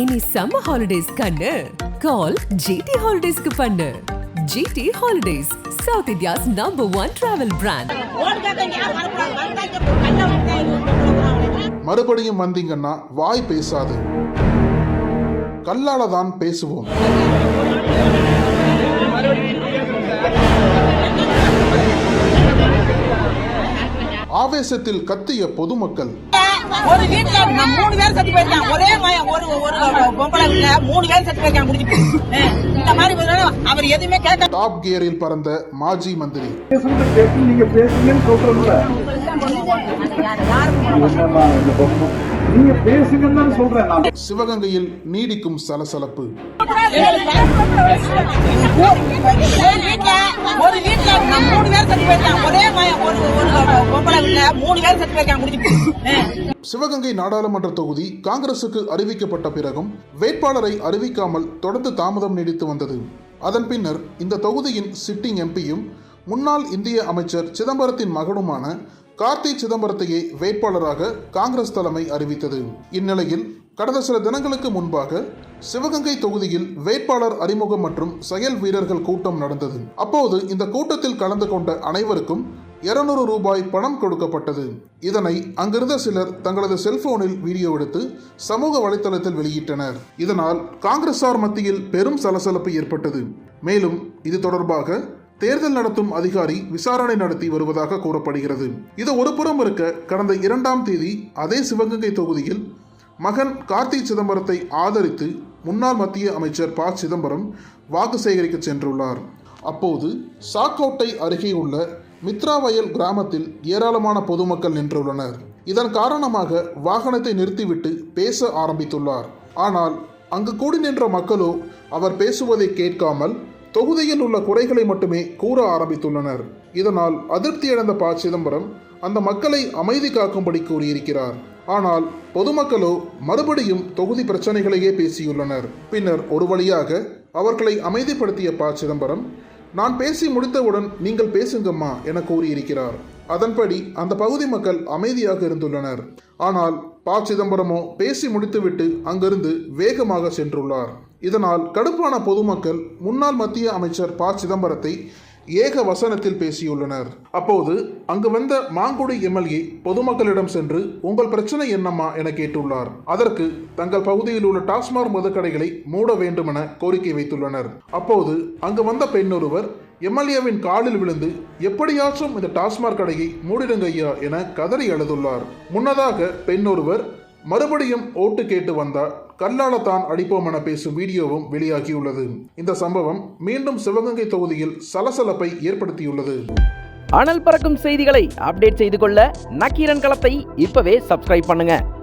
இனி summer holidays கண்ணு. Call GT ஹாலிடேஸ்க்கு பண்ணு. GD holidays south India's number one travel brand மறுபடியும் வந்தீங்கன்னா வாய் பேசாது. கல்லால தான் பேசுவோம். ஆவேசத்தில் கத்திய பொதுமக்கள். ஒரு வீட்டுல மூணு பேர் செத்து போயிருக்கான் ஒரே மயம். ஒரு ஒரு பொம்பளை வீட்டுல மூணு பேர் செத்து போயிருக்கான் முடிஞ்சு இந்த மாதிரி அவர் எதுவுமே கேட்க டாப் கியரில் பறந்த மாஜி மந்திரி. நீங்க பேசுங்கன்னு சொல்றேன்ல என்னம்மா இந்த பொம்மை? நீங்க பேசுங்கன்னு தான் சொல்றேன் நான் சிவகங்கையில் நீடிக்கும் சலசலப்பு. ஒரு வீட்டுல மூணு பேர் செத்து போயிருக்கான் ஒரு பொம்பளை வீட்டுல மூணு பேர் செத்து போயிருக்கான் முடிஞ்சு சிவகங்கை நாடாளுமன்ற தொகுதி காங்கிரசுக்கு அறிவிக்கப்பட்ட பிறகும் வேட்பாளரை அறிவிக்காமல் தொடர்ந்து தாமதம் நீடித்து வந்தது. அதன் பின்னர் இந்த தொகுதியின் சிட்டிங் எம்பியும் முன்னாள் இந்திய அமைச்சர் சிதம்பரத்தின் மகனுமான கார்த்தி சிதம்பரத்தையே வேட்பாளராக காங்கிரஸ் தலைமை அறிவித்தது. இந்நிலையில் கடந்த சில தினங்களுக்கு முன்பாக சிவகங்கை தொகுதியில் வேட்பாளர் அறிமுகம் மற்றும் செயல் வீரர்கள் கூட்டம் நடந்தது. அப்போது இந்த கூட்டத்தில் கலந்து கொண்ட அனைவருக்கும் இருநூறு ரூபாய் பணம் கொடுக்கப்பட்டது. இதனை அங்கிருந்த சிலர் தங்களது செல்போனில் வீடியோ எடுத்து சமூக வலைத்தளத்தில் வெளியிட்டனர். இதனால் காங்கிரசார் மத்தியில் பெரும் சலசலப்பு ஏற்பட்டது. மேலும் இது தொடர்பாக தேர்தல் நடத்தும் அதிகாரி விசாரணை நடத்தி வருவதாக கூறப்படுகிறது. இது ஒரு புறம் இருக்க கடந்த இரண்டாம் தேதி அதே சிவகங்கை தொகுதியில் மகன் கார்த்தி சிதம்பரத்தை ஆதரித்து முன்னாள் மத்திய அமைச்சர் ப. சிதம்பரம் வாக்கு சேகரிக்க சென்றுள்ளார். அப்போது சாக்கோட்டை அருகே உள்ள மித்ராவயல் கிராமத்தில் ஏராளமான பொதுமக்கள் நின்றுள்ளனர். இதன் காரணமாக வாகனத்தை நிறுத்திவிட்டு பேச ஆரம்பித்துள்ளார். ஆனால் அங்கு கூடி நின்ற மக்களோ அவர் பேசுவதை கேட்காமல் தொகுதியில் உள்ள குறைகளை மட்டுமே கூற ஆரம்பித்துள்ளனர். இதனால் அதிருப்தியடைந்த ப. சிதம்பரம் அந்த மக்களை அமைதி காக்கும்படி கூறியிருக்கிறார். ஆனால் பொதுமக்களோ மறுபடியும் தொகுதி பிரச்சனைகளையே பேசியுள்ளனர். பின்னர் ஒரு வழியாக அவர்களை அமைதிப்படுத்திய ப. சிதம்பரம் நான் பேசி முடித்தவுடன் நீங்கள் பேசுங்கம்மா என கூறியிருக்கிறார். அதன்படி அந்த பகுதி மக்கள் அமைதியாக இருந்துள்ளனர். ஆனால் ப. சிதம்பரமோ பேசி முடித்துவிட்டு அங்கிருந்து வேகமாக சென்றுள்ளார். இதனால் கடுப்பான பொதுமக்கள் முன்னாள் மத்திய அமைச்சர் ப. சிதம்பரத்தை ஏக வசனத்தில் பேசியுள்ளனர். அப்போது அங்கு வந்த மாங்குடி எம்எல்ஏ பொதுமக்களிடம் சென்று உங்கள் பிரச்சனை என்னம்மா? என கேட்டுள்ளார். அதற்கு தங்கள் பகுதியில் உள்ள டாஸ்மாக் மதுக்கடைகளை மூட வேண்டுமென கோரிக்கை வைத்துள்ளனர். அப்போது அங்கு வந்த பெண்ணொருவர் எம்எல்ஏவின் காலில் விழுந்து எப்படியாச்சும் இந்த டாஸ்மாக் கடையை மூடிடுங்க ஐயா என கதறி அழுதுள்ளார். முன்னதாக பெண்ணொருவர் மறுபடியும் ஓட்டு கேட்டு வந்தார் வந்தால் கல்லாலத்தான் அடிப்போம் என பேசும் வீடியோவும் வெளியாகியுள்ளது. இந்த சம்பவம் மீண்டும் சிவகங்கை தொகுதியில் சலசலப்பை ஏற்படுத்தியுள்ளது. அனல் பறக்கும் செய்திகளை அப்டேட் செய்து கொள்ள நக்கீரன் களத்தை இப்பவே சப்ஸ்கிரைப் பண்ணுங்க.